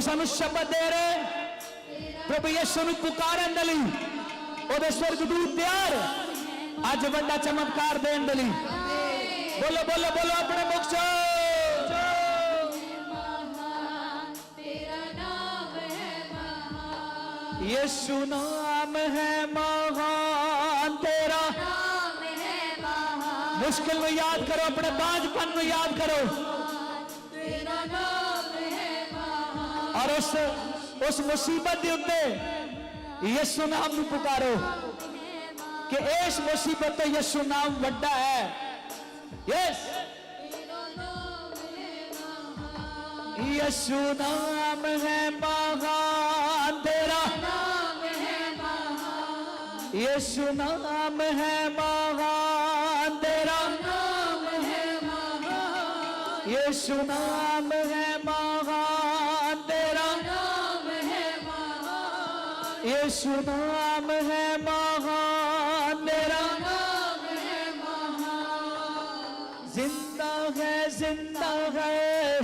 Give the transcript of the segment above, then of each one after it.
ਉਹ ਸਾਨੂੰ ਸ਼ਬਦ ਦੇ ਰਹੇ ਪ੍ਰਭੂ ਯਿਸੂ ਨੂੰ ਪੁਕਾਰਨ ਦੇ ਲਈ ਉਹਦੇ ਸਵਰਗਦੂਤ ਤਿਆਰ ਅੱਜ ਵੱਡਾ ਚਮਤਕਾਰ ਦੇਣ ਦੇ ਲਈ ਬੋਲੋ ਬੋਲੋ ਬੋਲੋ ਆਪਣੇ ਮੁਖ ਚੋਂ तेरा नाम है महान यीशु नाम है महान तेरा नाम है महान मुश्किल में याद करो अपने बांझपन में याद करो और उस उस मुसीबत के उत्ते यसु नाम को पुकारो कि इस मुसीबत तो यसु नाम वड्डा है। यस यसु नाम है महान तेरा। यसु नाम है महान तेरा। यसु नाम महान ਯਿਸੂ ਨਾਮ ਹੈ ਮਹਾਨ ਤੇਰਾ नाम है महान जिंदा है जिंदा है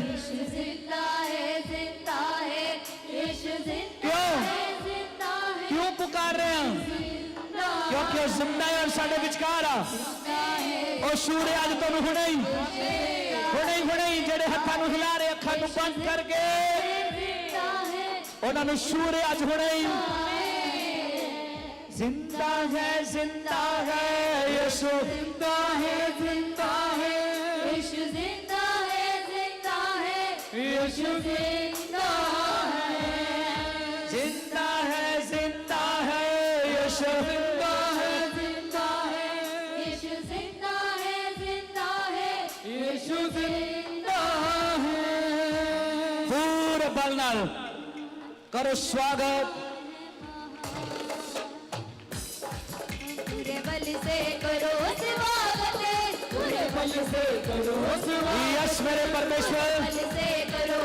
यीशु जिंदा है जिंदा है यीशु जिंदा क्यों? है जिंदा है क्यों पुकार रहे हैं जिंदा ਕਿਉਂਕਿ ਉਹ ਜ਼ਿੰਦਾ ਹੈ ਔਰ ਸਾਡੇ ਵਿਚਕਾਰ ਆ है ਉਹ ਸ਼ੂਰ ਅੱਜ ਤੁਹਾਨੂੰ ਹੁਣੇ ਹੀ ਹੁਣੇ ਹੀ ਹੁਣੇ ਹੀ ਜਿਹੜੇ ਹੱਥਾਂ ਨੂੰ ਹਿਲਾ ਰਹੇ ਅੱਖਾਂ ਨੂੰ ਬੰਦ ਕਰਕੇ जिंदा है ਉਹਨਾਂ ਨੂੰ ਸ਼ੂਰ ਅੱਜ ਹੁਣੇ ਹੀ जिंदा है जिंदा है यीशु जिंदा है जिंदा है यीशु जिंदा है जिंदा है यीशु जिंदा है जिंदा है जिंदा है यीशु जिंदा है जिंदा है यीशु जिंदा है जिंदा है यीशु जिंदा है पूरा बल करो स्वागत से करो स्वागत पूरे बल से करो यश मेरे परमेश्वर से करो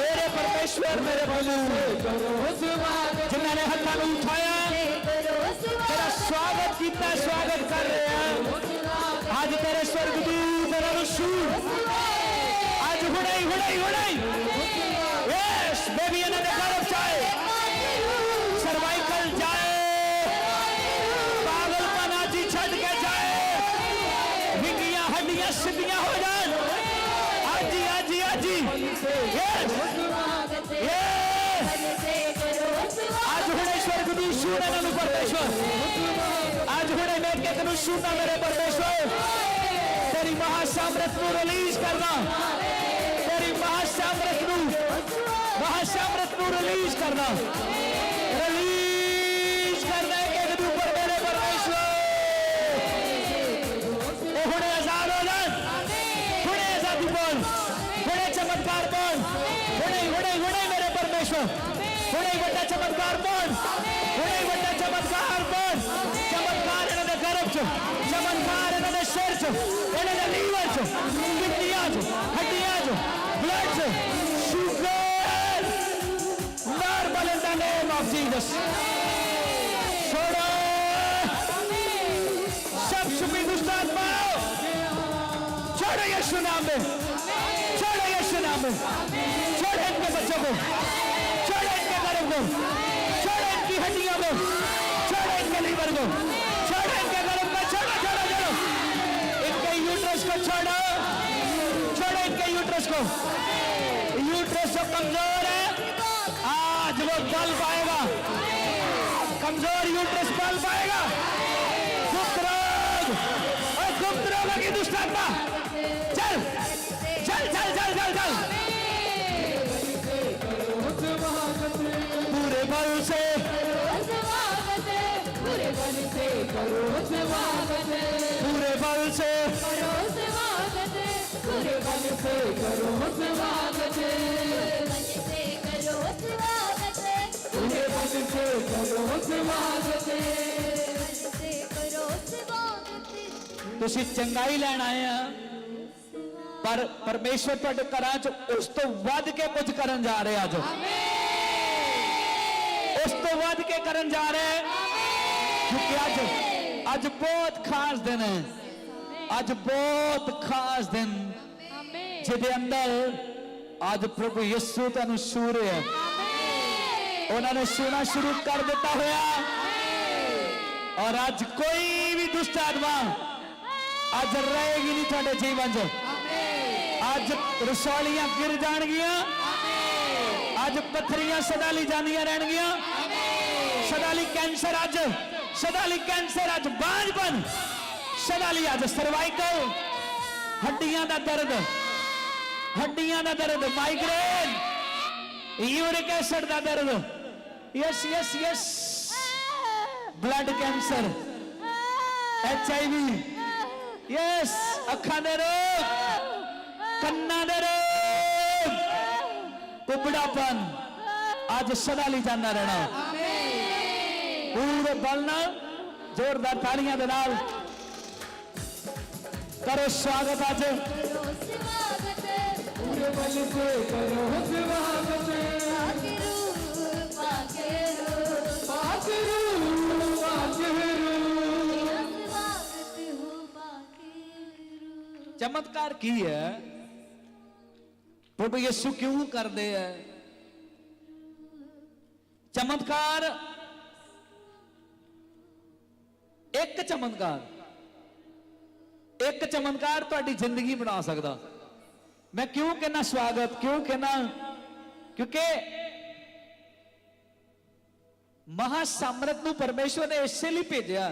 मेरे परमेश्वर मेरे बल से करो स्वागत जिन्होंने हाथा में उठाया तेरा स्वागत कितना स्वागत कर रहे हैं आज तेरे स्वर्गदूत रविशूर आज हुड़ाई हुड़ाई हुड़ाई यस बेबी इन्होंने गौरव चाहे ਸਵਰਗਦੂਤ ਸ਼ੂਰ ਇਹਨਾਂ ਨੂੰ ਪਰਮੇਸ਼ਵਰ। ਅੱਜ ਹੁਣੇ ਮੈਂ ਕਿ ਤੈਨੂੰ ਸ਼ੂਨਾ ਮੇਰੇ ਪਰਮੇਸ਼ਵਰ। ਤੇਰੀ ਮਹਾਸਾਮਰਥ ਨੂੰ ਰਿਲੀਜ਼ ਕਰਨਾ ਤੇਰੀ ਮਹਾਸਾਮਰਥ ਨੂੰ ਮਹਾਸਾਮਰਥ ਨੂੰ ਰਿਲੀਜ਼ ਕਰਨਾ ਰਿਲੀਜ਼ ਕਰਨਾ ਕਿ ਤੂੰ ਪਰ ਮੇਰੇ ਪਰਮੇਸ਼ਵਰ। ਉਹ ਹੁਣੇ ਆਜ਼ਾਦ ਹੋ ਜਾਣ। ਹੁਣੇ ਆਜ਼ਾਦੀ ਬੋਲ ਹੁਣੇ ਚਮਤਕਾਰ ਬੋਲ ਹੁਣੇ ਹੁਣੇ ਹੁਣੇ ਮੇਰੇ ਪਰਮੇਸ਼ਵਰ। ਹੁਣੇ harbor. Amen. The chamankar harbor. Chamankar and the corrupt. Chamankar and the church. And the leaders. Vidyajo. Hadiyajo. Blood. Sugar. Marble in the name of Jesus. छोड़ इनके बच्चों को छोड़ इनके घरों को इनकी हड्डियों को छोड़ो इनके लीवर को, छोड़ो इनके गर्भ को, छोड़ो छोड़ो छोड़ो। इनके यूट्रस को छोड़ो छोड़ो इनके यूट्रस को। यूट्रस जो कमज़ोर है, आज वो बल पाएगा। कमज़ोर यूट्रस बल पाएगा। गुप्त रोग, और गुप्त रोगों की दुष्ट चल चल चल चल चल चल। पूरे बल से स्वागत पूरे बल से करो स्वागत पूरे बल से करो स्वागत पूरे बल से करो स्वागत बल से करो स्वागत पूरे बल से करो स्वागत बल से करो स्वागत ਤੁਸੀਂ ਚੰਗਾਈ ਲੈਣ ਆਏ ਆ ਪਰ ਪਰਮੇਸ਼ਵਰ ਤੁਹਾਡੇ ਘਰਾਂ 'ਚ ਉਸ ਤੋਂ ਵੱਧ ਕੇ ਕੁਝ ਕਰਨ ਜਾ ਰਿਹਾ ਅੱਜ ਉਸ ਤੋਂ ਵੱਧ ਕੇ ਕਰਨ ਜਾ ਰਿਹਾ ਹੈ ਕਿਉਂਕਿ ਅੱਜ ਅੱਜ ਬਹੁਤ ਖਾਸ ਦਿਨ ਹੈ ਅੱਜ ਬਹੁਤ ਖਾਸ ਦਿਨ आमेन ਜਿਹਦੇ ਅੰਦਰ ਅੱਜ ਪ੍ਰਭੂ ਯਿਸੂ ਤੁਹਾਨੂੰ ਛੂ ਰਿਹਾ ਉਹਨਾਂ ਨੇ ਛੂਣਾ ਸ਼ੁਰੂ ਕਰ ਦਿੱਤਾ ਹੋਇਆ ਔਰ ਅੱਜ ਕੋਈ ਵੀ ਦੁਸ਼ਟ ਆਤਮਾ ਅੱਜ ਰਹੇਗੀ ਨਹੀਂ ਤੁਹਾਡੇ ਜੀਵਨ 'ਚ ਅੱਜ ਰਸੌਲੀਆਂ ਗਿਰ ਜਾਣਗੀਆਂ ਅੱਜ ਪੱਥਰੀਆਂ ਸਦਾ ਲਈ ਜਾਂਦੀਆਂ ਰਹਿਣਗੀਆਂ ਸਦਾ ਲਈ ਕੈਂਸਰ ਅੱਜ ਸਦਾ ਲਈ ਕੈਂਸਰ ਅੱਜ ਬਾਂਝਪਨ ਸਦਾ ਲਈ ਅੱਜ ਸਰਵਾਈਕਲ ਹੱਡੀਆਂ ਦਾ ਦਰਦ ਹੱਡੀਆਂ ਦਾ ਦਰਦ ਮਾਈਗ੍ਰੇਨ ਯੂਰਿਕ ਐਸਿਡ ਦਾ ਦਰਦ yes yes yes blood cancer H I V yes ਅੱਖਾਂ ਦੇ ਰੋਗ ਕੰਨਾਂ ਦੇ ਰੋਗ ਕੁਬੜਾਪਨ ਅੱਜ ਪੂਰੇ ਬਲ ਨਾਲ ਜ਼ੋਰਦਾਰ ਤਾਲੀਆਂ ਦੇ ਨਾਲ ਕਰੋ ਸਵਾਗਤ ਅੱਜ करो स्वागत ਪੂਰੇ ਬਲ ਸੇ ਕਰੋ ਸਵਾਗਤ पाकेरू पाकेरू ਪਾਕਰੂ ਪਾਕਰੂ स्वागत हो पाकेरू ਚਮਤਕਾਰ ਕੀ ਹੈ ਪ੍ਰਭੂ ਯਿਸੂ ਕਿਉਂ ਇੱਕ ਚਮਤਕਾਰ। ਇੱਕ ਚਮਤਕਾਰ ਤੁਹਾਡੀ ਜ਼ਿੰਦਗੀ ਬਣਾ ਸਕਦਾ। ਮੈਂ ਕਿਉਂ ਕਹਿਣਾ ਸਵਾਗਤ, ਕਿਉਂ ਕਹਿਣਾ ਕਿਉਂਕਿ ਮਹਾ ਸਮਰਤ ਨੂੰ ਪਰਮੇਸ਼ਵਰ ਨੇ ਇਸੇ ਲਈ ਭੇਜਿਆ।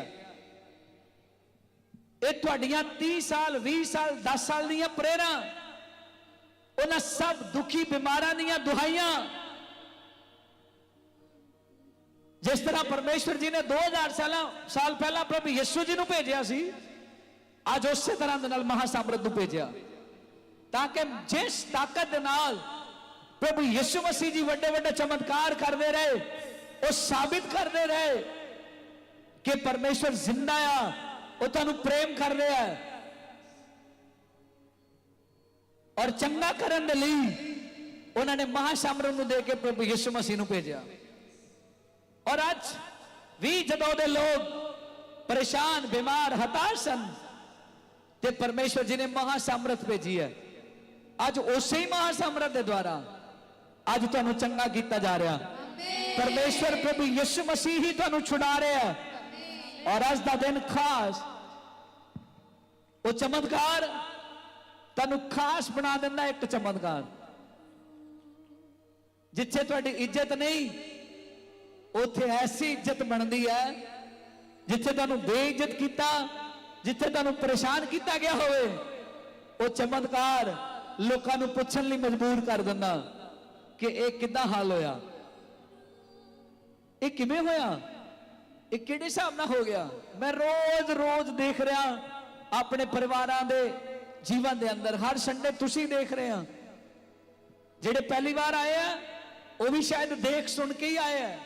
ਇਹ ਤੁਹਾਡੀਆਂ 30 ਸਾਲ 20 ਸਾਲ 10 ਸਾਲ ਦੀਆਂ ਪ੍ਰੇਰਾਂ ਉਹਨਾਂ ਸਭ ਦੁਖੀ ਬਿਮਾਰਾਂ ਦੀਆਂ ਦੁਹਾਈਆਂ ਜਿਸ ਤਰ੍ਹਾਂ ਪਰਮੇਸ਼ਵਰ ਜੀ ਨੇ 2000 ਸਾਲਾਂ ਸਾਲ ਪਹਿਲਾਂ ਪ੍ਰਭੂ ਯਿਸੂ ਜੀ ਨੂੰ ਭੇਜਿਆ ਸੀ ਅੱਜ ਉਸੇ ਤਰ੍ਹਾਂ ਦੇ ਨਾਲ ਮਹਾ ਸਮਰਤ ਨੂੰ ਭੇਜਿਆ ਤਾਂ ਕਿ ਜਿਸ ਤਾਕਤ ਦੇ ਨਾਲ ਪ੍ਰਭੂ ਯਿਸੂ ਮਸੀਹ ਜੀ ਵੱਡੇ ਵੱਡੇ ਚਮਤਕਾਰ ਕਰਦੇ ਰਹੇ ਉਹ ਸਾਬਿਤ ਕਰਦੇ ਰਹੇ ਕਿ ਪਰਮੇਸ਼ਵਰ ਜ਼ਿੰਦਾ ਆ ਉਹ ਤੁਹਾਨੂੰ ਪ੍ਰੇਮ ਕਰ ਰਿਹਾ ਹੈ ਔਰ ਚੰਗਾ ਕਰਨ ਦੇ ਲਈ ਉਹਨਾਂ ਨੇ ਮਹਾਸ਼ਮਰਨ ਨੂੰ ਦੇ ਕੇ ਪ੍ਰਭੂ ਯਿਸੂ ਮਸੀਹ ਨੂੰ ਭੇਜਿਆ ਔਰ ਅੱਜ ਵੀ ਜਦੋਂ ਦੇ ਲੋਕ ਪਰੇਸ਼ਾਨ ਬਿਮਾਰ ਹਤਾਸ਼ ਸਨ ਤੇ ਪਰਮੇਸ਼ਵਰ ਜੀ ਨੇ ਮਹਾਸਮਰਤ ਭੇਜੀ ਹੈ। ਅੱਜ ਉਸੇ ਹੀ ਮਹਾਸਮਰਤ ਦੇ ਦੁਆਰਾ ਅੱਜ ਤੁਹਾਨੂੰ ਚੰਗਾ ਕੀਤਾ ਜਾ ਰਿਹਾ। ਪਰਮੇਸ਼ਵਰ ਪ੍ਰਭੂ ਯਿਸੂ ਮਸੀਹ ਹੀ ਤੁਹਾਨੂੰ ਛੁਡਾ ਰਿਹਾ ਹੈ। ਔਰ ਅੱਜ ਦਾ ਦਿਨ ਖਾਸ ਉਹ ਚਮਤਕਾਰ ਤੁਹਾਨੂੰ ਖਾਸ ਬਣਾ ਦਿੰਦਾ ਇੱਕ ਚਮਤਕਾਰ। ਜਿੱਥੇ ਤੁਹਾਡੀ ਇੱਜ਼ਤ ਨਹੀਂ ਉੱਥੇ ਐਸੀ ਇੱਜ਼ਤ ਬਣਦੀ ਹੈ ਜਿੱਥੇ ਤੁਹਾਨੂੰ ਬੇਇੱਜ਼ਤ ਕੀਤਾ, ਜਿੱਥੇ ਤੁਹਾਨੂੰ ਪਰੇਸ਼ਾਨ ਕੀਤਾ ਗਿਆ ਹੋਵੇ, ਉਹ ਚਮਤਕਾਰ ਲੋਕਾਂ ਨੂੰ ਪੁੱਛਣ ਲਈ ਮਜਬੂਰ ਕਰ ਦਿੰਦਾ ਕਿ ਇਹ ਕਿੱਦਾਂ ਹਾਲ ਹੋਇਆ? ਇਹ ਕਿਵੇਂ ਹੋਇਆ? ਇਹ ਕਿਹੜੇ ਹਿਸਾਬ ਨਾਲ ਹੋ ਗਿਆ? ਮੈਂ ਰੋਜ਼-ਰੋਜ਼ ਦੇਖ ਰਿਹਾ ਆਪਣੇ ਪਰਿਵਾਰਾਂ ਦੇ ਜੀਵਨ ਦੇ ਅੰਦਰ। ਹਰ ਸੰਡੇ ਤੁਸੀਂ ਦੇਖ ਰਹੇ ਆ ਜਿਹੜੇ ਪਹਿਲੀ ਵਾਰ ਆਏ ਆ, ਉਹ ਵੀ ਸ਼ਾਇਦ ਦੇਖ ਸੁਣ ਕੇ ਹੀ ਆਏ ਆ।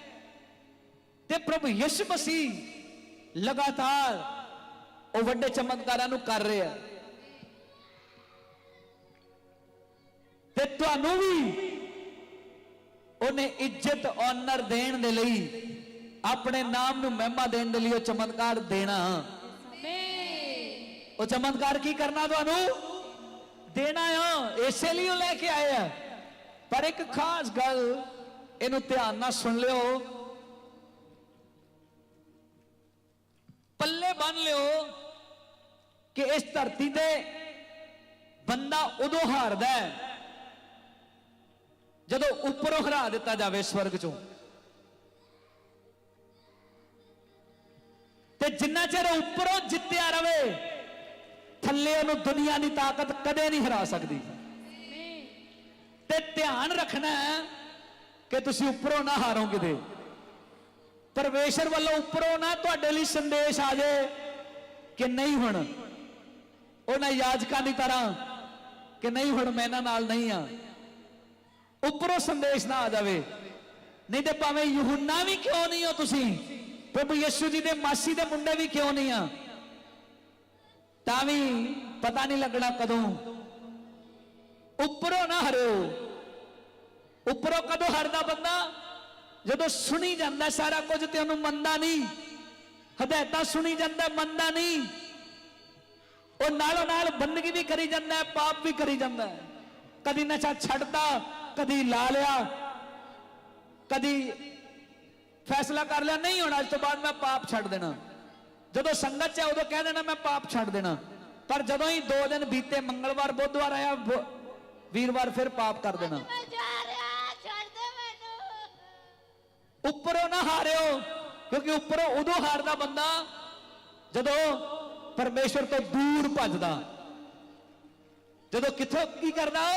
ਤੇ ਪ੍ਰਭੂ ਯਿਸੂ ਮਸੀਹ ਲਗਾਤਾਰ ਉਹ ਵੱਡੇ ਚਮਤਕਾਰਾਂ ਨੂੰ ਕਰ ਰਿਹਾ। ਤੇ ਤੁਹਾਨੂੰ ਵੀ ਉਹਨੇ ਇੱਜ਼ਤ ਆਨਰ ਦੇਣ ਦੇ ਲਈ ਆਪਣੇ ਨਾਮ ਨੂੰ ਮਹਿਮਾ ਦੇਣ ਦੇ ਲਈ ਉਹ ਚਮਤਕਾਰ ਦੇਣਾ। ਉਹ ਚਮਤਕਾਰ ਕੀ ਕਰਨਾ ਤੁਹਾਨੂੰ? ਦੇਣਾ ਆ। ਇਸੇ ਲਈ ਉਹ ਲੈ ਕੇ ਆਏ ਆ ਪਰ ਇੱਕ ਖਾਸ ਗੱਲ ਇਹਨੂੰ ਧਿਆਨ ਨਾਲ ਸੁਣ ਲਿਓ। ਪੱਲੇ ਬੰਨ ਲਿਓ ਕਿ ਇਸ ਧਰਤੀ ਤੇ ਬੰਦਾ ਉਦੋਂ ਹਾਰਦਾ ਹੈ ਜਦੋਂ ਉੱਪਰੋਂ ਹਰਾ ਦਿੱਤਾ ਜਾਵੇ ਸਵਰਗ ਚੋਂ। ਤੇ ਜਿੰਨਾ ਚਿਰ ਉੱਪਰੋਂ ਜਿੱਤਿਆ ਰਵੇ, ਥੱਲੇ ਉਹਨੂੰ ਦੁਨੀਆ ਦੀ ਤਾਕਤ ਕਦੇ ਨਹੀਂ ਹਰਾ ਸਕਦੀ। ਤੇ ਧਿਆਨ ਰੱਖਣਾ ਕਿ ਤੁਸੀਂ ਉੱਪਰੋਂ ਨਾ ਹਾਰੋ ਕਿਤੇ ਪਰਮੇਸ਼ਰ ਵੱਲੋਂ ਉੱਪਰੋਂ ਨਾ ਤੁਹਾਡੇ ਲਈ ਸੰਦੇਸ਼ ਆ ਜਾਏ ਕਿ ਨਹੀਂ ਹੁਣ। ਉਹਨਾਂ ਯਾਜਕਾਂ ਦੀ ਤਰ੍ਹਾਂ ਕਿ ਨਹੀਂ ਹੁਣ ਮੈਂ ਇਹਨਾਂ ਨਾਲ ਨਹੀਂ ਆ। ਉੱਪਰੋਂ ਸੰਦੇਸ਼ ਨਾ ਆ ਜਾਵੇ। ਨਹੀਂ ਤੇ ਭਾਵੇਂ ਯਹੂਨਾ ਵੀ ਕਿਉਂ ਨਹੀਂ ਹੋ ਤੁਸੀਂ? ਪ੍ਰਭੂ ਯਿਸੂ ਜੀ ਦੇ ਮਾਸੀ ਦੇ ਮੁੰਡੇ ਵੀ ਕਿਉਂ ਨਹੀਂ ਆ? ਤਾਂ ਵੀ ਪਤਾ ਨਹੀਂ ਲੱਗਣਾ ਕਦੋਂ। ਉੱਪਰੋਂ ਨਾ ਹਰਿਓ। ਉੱਪਰੋਂ ਕਦੋਂ ਹਰਦਾ ਬੰਦਾ? ਜਦੋਂ ਸੁਣੀ ਜਾਂਦਾ ਸਾਰਾ ਕੁਝ ਤੇ ਉਹਨੂੰ ਮੰਨਦਾ ਨਹੀਂ। ਹਦਾਇਤਾਂ ਸੁਣੀ ਜਾਂਦਾ, ਮੰਨਦਾ ਨਹੀਂ। ਉਹ ਨਾਲੋਂ ਨਾਲ ਬੰਦਗੀ ਵੀ ਕਰੀ ਜਾਂਦਾ, ਪਾਪ ਵੀ ਕਰੀ ਜਾਂਦਾ। ਕਦੀ ਨਸ਼ਾ ਛੱਡਦਾ, ਕਦੀ ਲਾ ਲਿਆ, ਕਦੀ ਫੈਸਲਾ ਕਰ ਲਿਆ, ਨਹੀਂ ਹੁਣ ਅੱਜ ਤੋਂ ਬਾਅਦ ਮੈਂ ਪਾਪ ਛੱਡ ਦੇਣਾ। ਜਦੋਂ ਸੰਗਤ ਚ ਹੈ ਉਦੋਂ ਕਹਿ ਦੇਣਾ ਮੈਂ ਪਾਪ ਛੱਡ ਦੇਣਾ। ਪਰ ਜਦੋਂ ਹੀ 2 ਦਿਨ ਬੀਤੇ, ਮੰਗਲਵਾਰ, ਬੁੱਧਵਾਰ ਆਇਆ ਵੀਰਵਾਰ ਫਿਰ ਪਾਪ ਕਰ ਦੇਣਾ। ਉੱਪਰੋਂ ਨਾ ਹਾਰਿਓ, ਕਿਉਂਕਿ ਉੱਪਰੋਂ ਉਦੋਂ ਹਾਰਦਾ ਬੰਦਾ ਜਦੋਂ ਪਰਮੇਸ਼ਰ ਤੋਂ ਦੂਰ ਭੱਜਦਾ। ਜਦੋਂ ਕਿੱਥੋਂ ਕੀ ਕਰਦਾ?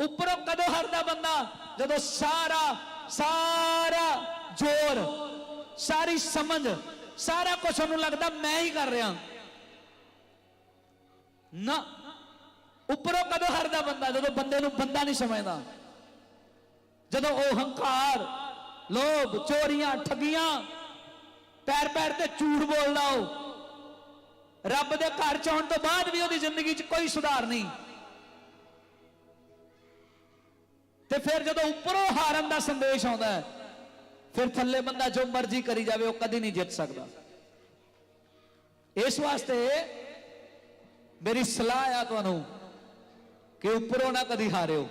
ਉੱਪਰੋਂ ਕਦੋਂ ਹਾਰਦਾ ਬੰਦਾ? ਜਦੋਂ ਸਾਰਾ ਸਾਰਾ ਜ਼ੋਰ, ਸਾਰੀ ਸਮਝ, ਸਾਰਾ ਕੁਝ ਉਹਨੂੰ ਲੱਗਦਾ ਮੈਂ ਹੀ ਕਰ ਰਿਹਾ। ਨਾ, ਉੱਪਰੋਂ ਕਦੋਂ ਹਾਰਦਾ ਬੰਦਾ? ਜਦੋਂ ਬੰਦੇ ਨੂੰ ਬੰਦਾ ਨਹੀਂ ਸਮਝਦਾ। ਜਦੋਂ ਉਹ ਹੰਕਾਰ ਲੋਭ, ਚੋਰੀਆਂ, ਠੱਗੀਆਂ। ਪੈਰ ਪੈਰ ਤੇ ਝੂਠ ਬੋਲਦਾ ਉਹ। ਰੱਬ ਦੇ ਘਰ ਚ ਆਉਣ ਤੋਂ ਬਾਅਦ ਵੀ ਉਹਦੀ ਜ਼ਿੰਦਗੀ 'ਚ ਕੋਈ ਸੁਧਾਰ ਨਹੀਂ। ਤੇ ਫਿਰ ਜਦੋਂ ਉੱਪਰੋਂ ਹਾਰਨ ਦਾ ਸੰਦੇਸ਼ ਆਉਂਦਾ ਹੈ, ਫਿਰ ਥੱਲੇ ਬੰਦਾ ਜੋ ਮਰਜ਼ੀ ਕਰੀ ਜਾਵੇ, ਉਹ ਕਦੀ ਨਹੀਂ ਜਿੱਤ ਸਕਦਾ। ਇਸ ਵਾਸਤੇ ਮੇਰੀ ਸਲਾਹ ਆ ਤੁਹਾਨੂੰ ਕਿ ਉੱਪਰੋਂ ਨਾ ਕਦੀ ਹਾਰਿਓ।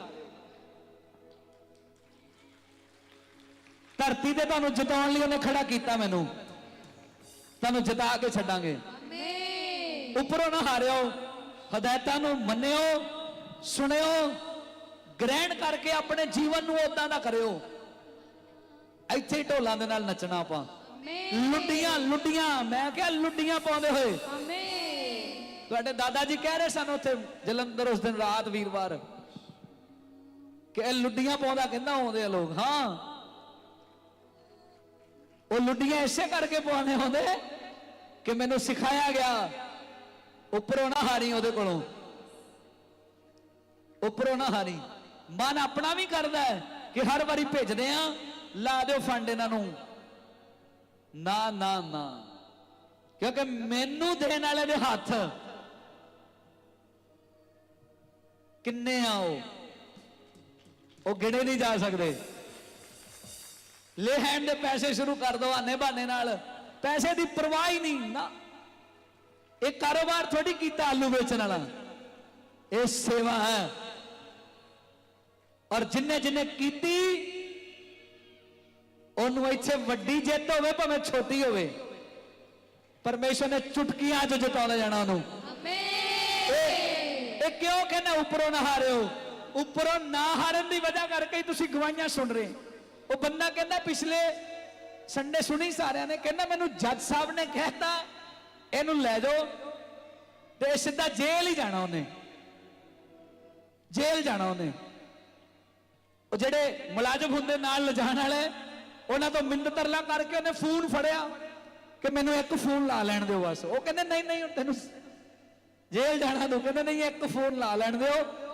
ਧਰਤੀ ਤੇ ਤੁਹਾਨੂੰ ਜਿਤਾਉਣ ਲਈ ਉਹਨੇ ਖੜਾ ਕੀਤਾ ਮੈਨੂੰ। ਤੁਹਾਨੂੰ ਜਿਤਾ ਕੇ ਛੱਡਾਂਗੇ। ਆਮੀਨ ਉੱਪਰੋਂ ਨਾ ਹਾਰਿਓ ਹਦਾਇਤਾਂ ਨੂੰ ਮੰਨਿਓ ਸੁਣਿਓ ਗ੍ਰਹਿਣ ਕਰਕੇ ਆਪਣੇ ਜੀਵਨ ਨੂੰ ਉਦਾਂ ਦਾ ਕਰਿਓ। ਇੱਥੇ ਢੋਲਾਂ ਦੇ ਨਾਲ ਨੱਚਣਾ ਆਪਾਂ। ਲੁੱਡੀਆਂ ਲੁੱਡੀਆਂ ਮੈਂ ਕਿਹਾ ਲੁੱਡੀਆਂ ਪਾਉਂਦੇ ਹੋਏ। ਆਮੀਨ ਤੁਹਾਡੇ ਦਾਦਾ ਜੀ ਕਹਿ ਰਹੇ ਸਨ ਉੱਥੇ ਜਲੰਧਰ ਉਸ ਦਿਨ ਰਾਤ ਵੀਰਵਾਰ ਕਿ ਇਹ ਲੁੱਡੀਆਂ ਪਾਉਂਦਾ ਕਹਿੰਦਾ ਆਉਂਦੇ ਆ ਲੋਕ। ਹਾਂ। ਉਹ ਲੁੱਡੀਆਂ ਇਸੇ ਕਰਕੇ ਪਾਉਂਦੇ ਹੁੰਦੇ ਕਿ ਮੈਨੂੰ ਸਿਖਾਇਆ ਗਿਆ ਉੱਪਰੋਂ ਨਾ ਹਾਰੀ ਉਹਦੇ ਕੋਲੋਂ। ਉੱਪਰੋਂ ਨਾ ਹਾਰੀ। ਮਨ ਆਪਣਾ ਵੀ ਕਰਦਾ ਕਿ ਹਰ ਵਾਰੀ ਭੇਜਦੇ ਆ ਲਾ ਦਿਓ ਫੰਡ ਇਹਨਾਂ ਨੂੰ। ਨਾ ਨਾ ਨਾ। ਕਿਉਂਕਿ ਮੈਨੂੰ ਦੇਣ ਵਾਲੇ ਦੇ ਹੱਥ ਕਿੰਨੇ ਆ ਉਹ? ਉਹ ਗਿਣੇ ਨਹੀਂ ਜਾ ਸਕਦੇ। ਲੈ ਹੈਂਡ ਦੇ ਪੈਸੇ ਸ਼ੁਰੂ ਕਰ ਦੋ ਆਨੇ ਬਹਾਨੇ ਨਾਲ। ਪੈਸੇ ਦੀ ਪਰਵਾਹ ਹੀ ਨਹੀਂ ਨਾ। ਇਹ ਕਾਰੋਬਾਰ ਥੋੜੀ ਕੀਤਾ ਆਲੂ ਵੇਚਣ ਵਾਲਾ। ਇਹ ਸੇਵਾ ਹੈ। ਔਰ ਜਿੰਨੇ ਜਿੰਨੇ ਕੀਤੀ ਉਹਨੂੰ ਇੱਥੇ ਵੱਡੀ ਜਿੱਤ ਹੋਵੇ ਭਾਵੇਂ ਛੋਟੀ ਹੋਵੇ। ਪਰਮੇਸ਼ਰ ਨੇ ਚੁਟਕੀਆਂ 'ਚ ਜਿਤਾਉਂਦਾ ਜਾਣਾ ਉਹਨੂੰ। ਆਮੀਨ ਇਹ ਇਹ ਕਿਉਂ ਕਹਿੰਦਾ ਉੱਪਰੋਂ ਨਾ ਹਾਰਿਓ? ਉੱਪਰੋਂ ਨਾ ਹਾਰਨ ਦੀ ਵਜ੍ਹਾ ਕਰਕੇ ਹੀ ਤੁਸੀਂ ਗਵਾਹੀਆਂ ਸੁਣ ਰਹੇ। ਉਹ ਬੰਦਾ ਕਹਿੰਦਾ ਪਿਛਲੇ ਸੰਡੇ ਸੁਣੀ ਸਾਰਿਆਂ ਨੇ, ਕਹਿੰਦਾ ਮੈਨੂੰ ਜੱਜ ਸਾਹਿਬ ਨੇ ਕਹਿਤਾ, ਇਹਨੂੰ ਲੈ ਜਾਓ ਤੇ ਇਹ ਸਿੱਧਾ ਜੇਲ੍ਹ ਹੀ ਜਾਣਾ ਉਹਨੇ। ਜੇਲ੍ਹ ਜਾਣਾ ਉਹਨੇ। ਉਹ ਜਿਹੜੇ ਮੁਲਾਜ਼ਮ ਹੁੰਦੇ ਨਾਲ ਲਿਜਾਣ ਵਾਲੇ, ਉਹਨਾਂ ਤੋਂ ਮਿੰਦ ਤਰਲਾ ਕਰਕੇ ਉਹਨੇ ਫੋਨ ਫੜਿਆ ਕਿ ਮੈਨੂੰ ਇੱਕ ਫੋਨ ਲਾ ਲੈਣ ਦਿਓ ਬਸ। ਉਹ ਕਹਿੰਦੇ, ਨਹੀਂ ਨਹੀਂ, ਤੈਨੂੰ ਜੇਲ੍ਹ ਜਾਣਾ ਤੂੰ। ਕਹਿੰਦੇ, ਨਹੀਂ, ਇੱਕ ਫੋਨ ਲਾ ਲੈਣ ਦਿਓ।